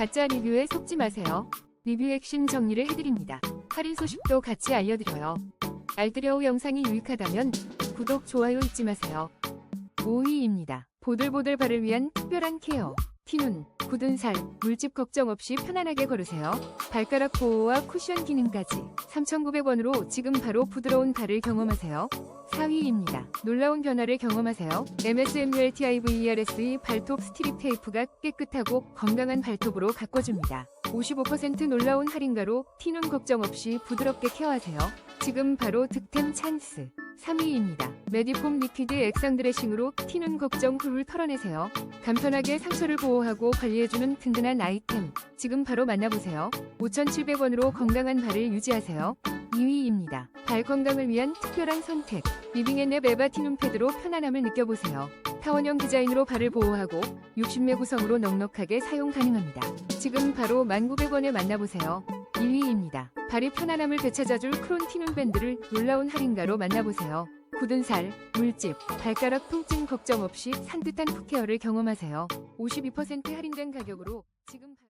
가짜 리뷰에 속지 마세요. 리뷰 핵심 정리를 해드립니다. 할인 소식도 같이 알려드려요. 알뜰여우 영상이 유익하다면 구독, 좋아요 잊지 마세요. 5위입니다. 보들보들 발을 위한 특별한 케어. 티눈, 굳은 살, 물집 걱정 없이 편안하게 걸으세요. 발가락 보호와 쿠션 기능까지 3,900원으로 지금 바로 부드러운 발을 경험하세요. 4위입니다. 놀라운 변화를 경험하세요. MSMULTIVERS의 발톱 스트립 테이프가 깨끗하고 건강한 발톱으로 가꿔줍니다. 55% 놀라운 할인가로 티눈 걱정 없이 부드럽게 케어하세요. 지금 바로 득템 찬스. 3위입니다. 메디폼 리퀴드 액상 드레싱으로 티눈 걱정 훌훌 털어내세요. 간편하게 상처를 보호하고 관리해주는 든든한 아이템. 지금 바로 만나보세요. 5,700원으로 건강한 발을 유지하세요. 2위입니다. 발 건강을 위한 특별한 선택. 리빙앤랩 에바 티눈 패드로 편안함을 느껴보세요. 타원형 디자인으로 발을 보호하고 60매 구성으로 넉넉하게 사용 가능합니다. 지금 바로 1,900원에 만나보세요. 1위입니다. 발이 편안함을 되찾아줄 크론 티눈 밴드를 놀라운 할인가로 만나보세요. 굳은 살, 물집, 발가락 통증 걱정 없이 산뜻한 푸케어를 경험하세요. 52% 할인된 가격으로 지금 바-